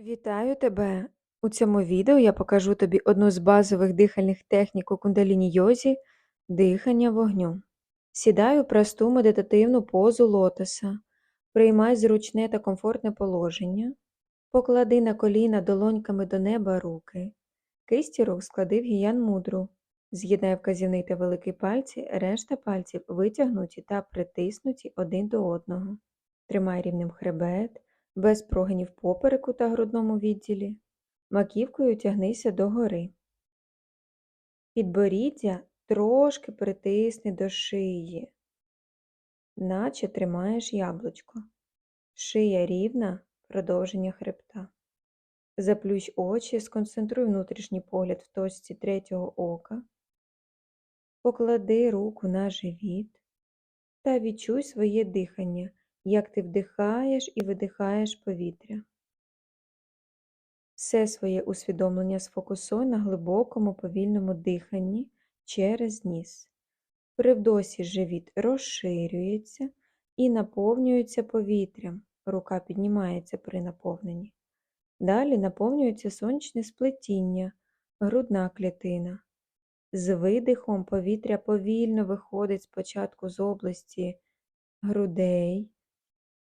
Вітаю тебе! У цьому відео я покажу тобі одну з базових дихальних технік у кундаліні йозі дихання вогню. Сідай у просту медитативну позу лотоса, приймай зручне та комфортне положення, поклади на коліна долоньками до неба руки, кисті рук склади в гіян мудру, з'єднай вказівний та великий пальці, решта пальців витягнуті та притиснуті один до одного. Тримай рівним хребет без прогинів попереку та грудному відділі, маківкою тягнися догори. Підборіддя трошки притисни до шиї, наче тримаєш яблучко. Шия рівна, продовження хребта. Заплющ очі, сконцентруй внутрішній погляд в точці третього ока, поклади руку на живіт та відчуй своє дихання як ти вдихаєш і видихаєш повітря. Все своє усвідомлення сфокусуй на глибокому повільному диханні через ніс. При вдосі живіт розширюється і наповнюється повітрям, рука піднімається при наповненні. Далі наповнюється сонячне сплетіння, грудна клітина. З видихом повітря повільно виходить спочатку з області грудей,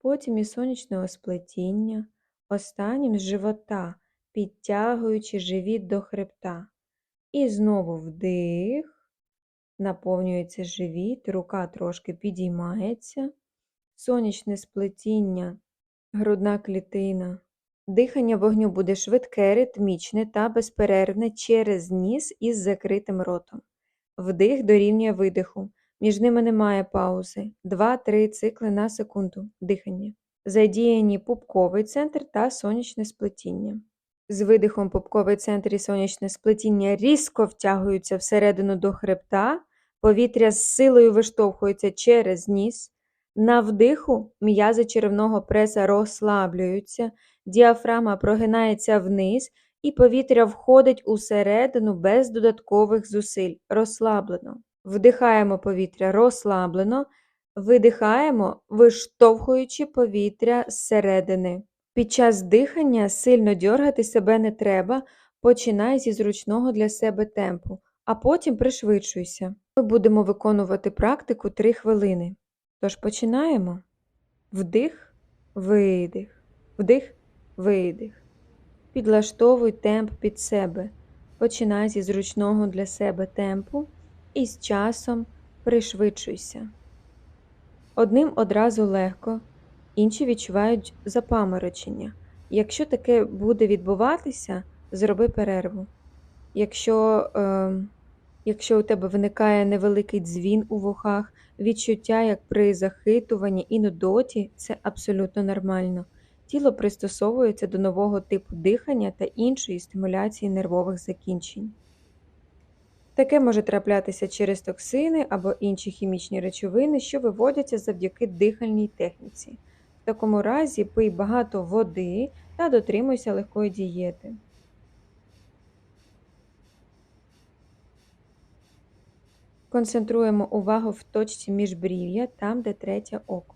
потім із сонячного сплетіння, останнім з живота, підтягуючи живіт до хребта. І знову вдих, наповнюється живіт, рука трошки підіймається, сонячне сплетіння, грудна клітина. Дихання вогню буде швидке, ритмічне та безперервне через ніс із закритим ротом. Вдих дорівнює видиху. Між ними немає паузи. 2-3 цикли на секунду дихання. Задіяні пупковий центр та сонячне сплетіння. З видихом пупковий центр і сонячне сплетіння різко втягуються всередину до хребта, повітря з силою виштовхується через ніс. На вдиху м'язи черевного преса розслаблюються, діафрагма прогинається вниз, і повітря входить усередину без додаткових зусиль, розслаблено. Вдихаємо повітря розслаблено, видихаємо, виштовхуючи повітря зсередини. Під час дихання сильно дьоргати себе не треба, починай зі зручного для себе темпу, а потім пришвидшуйся. Ми будемо виконувати практику 3 хвилини. Тож починаємо. Вдих, видих, вдих, видих. Підлаштовуй темп під себе. Починай зі зручного для себе темпу і з часом пришвидшуйся. Одним одразу легко, інші відчувають запаморочення. Якщо таке буде відбуватися, зроби перерву. Якщо е, якщо у тебе виникає невеликий дзвін у вухах, відчуття, як при захитуванні і нудоті, це абсолютно нормально. Тіло пристосовується до нового типу дихання та іншої стимуляції нервових закінчень. Таке може траплятися через токсини або інші хімічні речовини, що виводяться завдяки дихальній техніці. В такому разі пий багато води та дотримуйся легкої дієти. Концентруємо увагу в точці міжбрів'я, там, де третє око.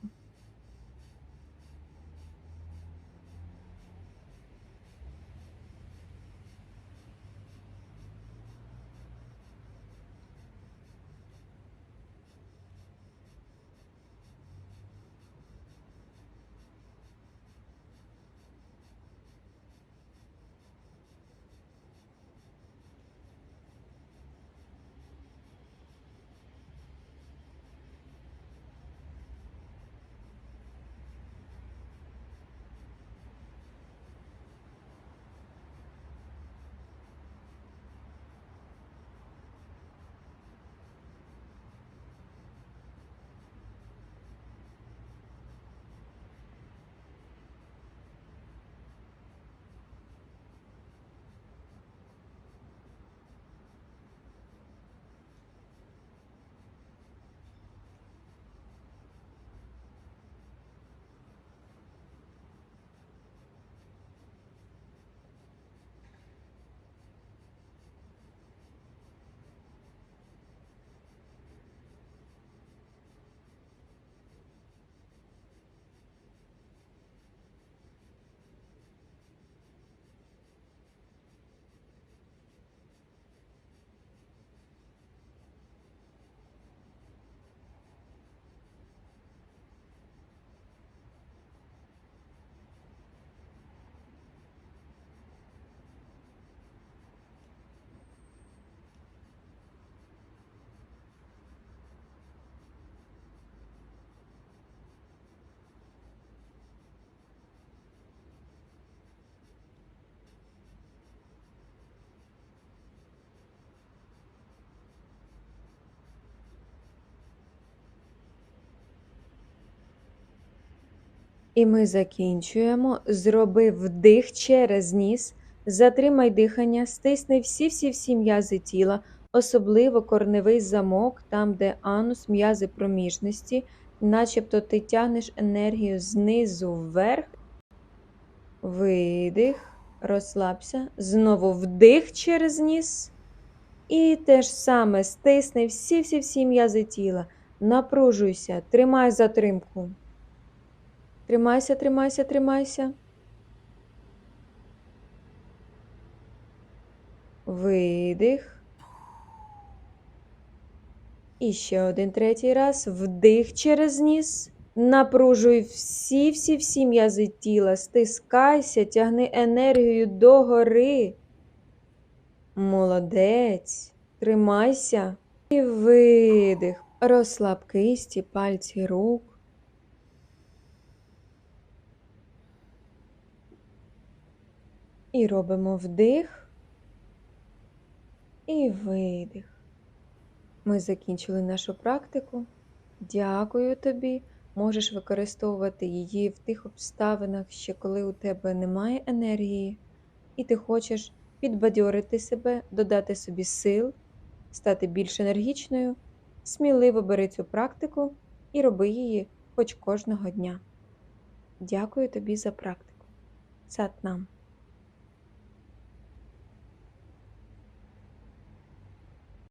І ми закінчуємо. Зроби вдих через ніс, затримай дихання, стисни всі-всі-всі м'язи тіла, особливо корневий замок, там, де анус, м'язи проміжності, начебто ти тягнеш енергію знизу вверх. Видих, розслабся, знову вдих через ніс. І те ж саме стисни всі-всі-всі м'язи тіла, напружуйся, тримай затримку. Тримайся, тримайся, тримайся. Видих. І ще один третій раз. Вдих через ніс. Напружуй всі-всі-всі м'язи тіла. Стискайся, тягни енергію догори. Молодець. Тримайся. І видих. Розслаб кисті, пальці рук. І робимо вдих і видих. Ми закінчили нашу практику. Дякую тобі. Можеш використовувати її в тих обставинах, ще коли у тебе немає енергії, і ти хочеш підбадьорити себе, додати собі сил, стати більш енергічною. Сміливо бери цю практику і роби її хоч кожного дня. Дякую тобі за практику. Сат нам.